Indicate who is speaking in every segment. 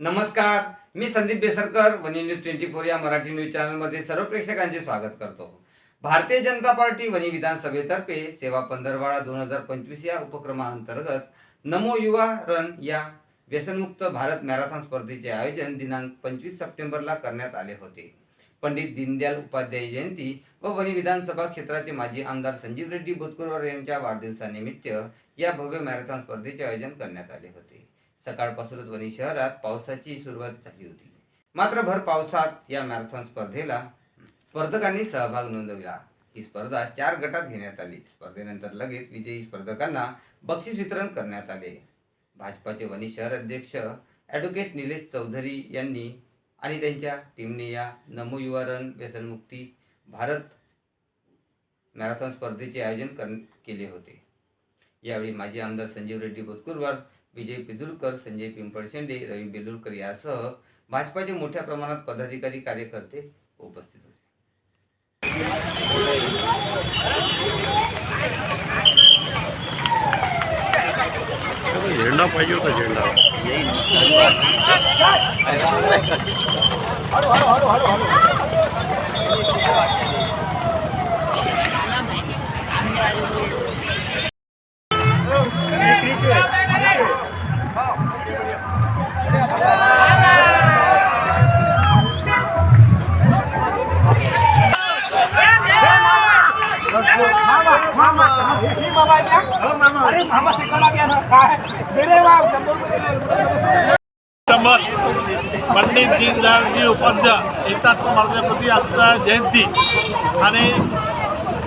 Speaker 1: नमस्कार मी संदीप बेसरकर वनी न्यूज ट्वेंटी फोर या मराठी न्यूज चॅनलमध्ये सर्व प्रेक्षकांचे स्वागत करतो. भारतीय जनता पार्टी वनी विधानसभेतर्फे सेवा पंधरवाडा दोन हजार पंचवीस या उपक्रमाअंतर्गत नमो युवा रन या व्यसनमुक्त भारत मॅरेथॉन स्पर्धेचे आयोजन दिनांक पंचवीस सप्टेंबरला करण्यात आले होते. पंडित दीनदयाल उपाध्याय जयंती व वनी विधानसभा क्षेत्राचे माजी आमदार संजीव रेड्डी बोतकुरवार यांच्या वाढदिवसानिमित्त या भव्य मॅरेथॉन स्पर्धेचे आयोजन करण्यात आले होते. सकाळपासूनच वणी शहरात पावसाची सुरुवात झाली होती. मात्र भर पावसात या मॅरेथॉन स्पर्धेला स्पर्धकांनी सहभाग नोंदविला. ही स्पर्धा चार गटात घेण्यात आली. स्पर्धेनंतर लगेच विजयी स्पर्धकांना बक्षीस वितरण करण्यात आले. भाजपाचे वणी शहर अध्यक्ष ॲडव्होकेट निलेश चौधरी यांनी आणि त्यांच्या टीमने या नमो युवा रन व्यसनमुक्ती भारत मॅरेथॉन स्पर्धेचे आयोजन कर केले होते. यावेळी माजी आमदार संजीव रेड्डी बोतकुरवार विजय पिदुरकर संजय पिंपळशेंडे रवी बेलुरकर यासह भाजपाचे मोठ्या प्रमाणात पदाधिकारी कार्यकर्ते उपस्थित होते.
Speaker 2: झेंडा पाहिजे होता झेंडा. नंबर पंडित दीनदयाळजी उपाध्याय एकात्म मार्गाप्रती आजचा जयंती. आणि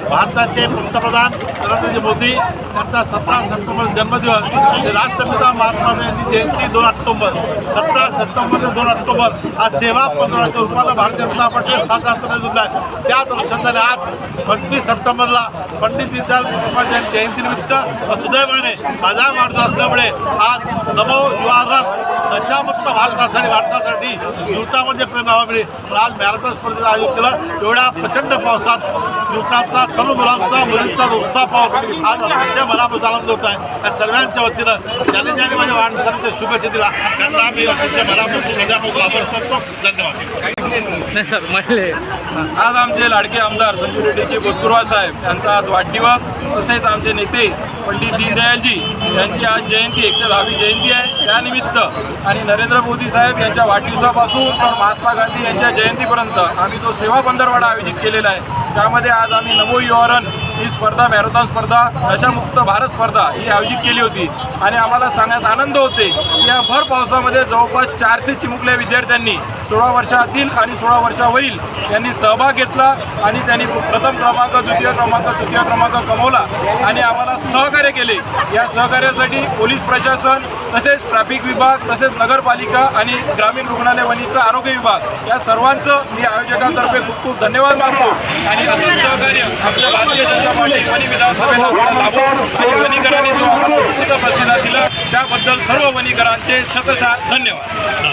Speaker 2: भारताचे पंतप्रधान नरेंद्र मोदी यांचा सतरा सप्टेंबर जन्मदिवस आणि राष्ट्रपिता महात्मा गांधी जयंती दोन ऑक्टोबर. सतरा सप्टेंबर ते दोन ऑक्टोबर हा सेवा पंधराच्या रूपानं भारतीय जनता पार्टी साजरा करण्यात आहे त्याच अनुषंगाने आज पंचवीस सप्टेंबरला पंडित दीनदयाल जयंतीनिमित्त सुदैवाने माझा वाढदिवस असल्यामुळे आज नमो युवारन नशामुक्त भारतासाठी भारतासाठी युवतामध्ये प्रेरणा मिळेल आज मॅरेथॉन स्पर्धेचं आयोजन केलं. एवढ्या प्रचंड पावसात युवकांचा सर्व मुलांचा मुलींचा उत्साह पाहून आज अतिशय मनापासून आनंद होत आहे. त्या सर्वांच्या वतीनं ज्याने ज्याने माझ्या वाढदिवसाच्या शुभेच्छा दिला त्यांना आम्ही अतिशय मनापासून हृदयापासून आभार करतो धन्यवाद.
Speaker 3: नाही सर म्हणले
Speaker 4: आज आमचे लाडके आमदार संजू रेड्डीजी बोतकुरवा साहेब यांचा आज वाढदिवस तसेच आमचे नेते पंडित दीनदयालजी यांची आज जयंती एकशे दहावी जयंती आहे. त्यानिमित्त आणि नरेंद्र मोदी साहेब यांच्या वाढदिवसापासून तर महात्मा गांधी यांच्या जयंतीपर्यंत आम्ही जो सेवा पंधरवाडा आयोजित केलेला आहे त्यामध्ये आज आम्ही नमो युवारण ही स्पर्धा मॅरेथॉन स्पर्धा नशामुक्त भारत स्पर्धा ही आयोजित केली होती. आणि आम्हाला सांगण्यात आनंद होते या भर पावसामध्ये जवळपास चारशे चिमुकल्या विद्यार्थ्यांनी सोळा वर्षातील आणि सोळा वर्षावरील यांनी सहभाग घेतला आणि त्यांनी प्रथम क्रमांक द्वितीय क्रमांक तृतीय क्रमांक कमवला आणि आम्हाला सहकार्य केले. या सहकार्यासाठी पोलीस प्रशासन तसेच ट्रॅफिक विभाग तसेच नगरपालिका आणि ग्रामीण रुग्णालय वणीचा आरोग्य विभाग या सर्वांचं मी आयोजकांतर्फे खूप खूप धन्यवाद मानतो. आणि असंच सहकार्य आपल्या भारतीय जनता पार्टी वणी विधानसभेला आणि वणीकरांनी जो प्रतिसाद दिला त्याबद्दल सर्व वणीकरांचे शतशः धन्यवाद.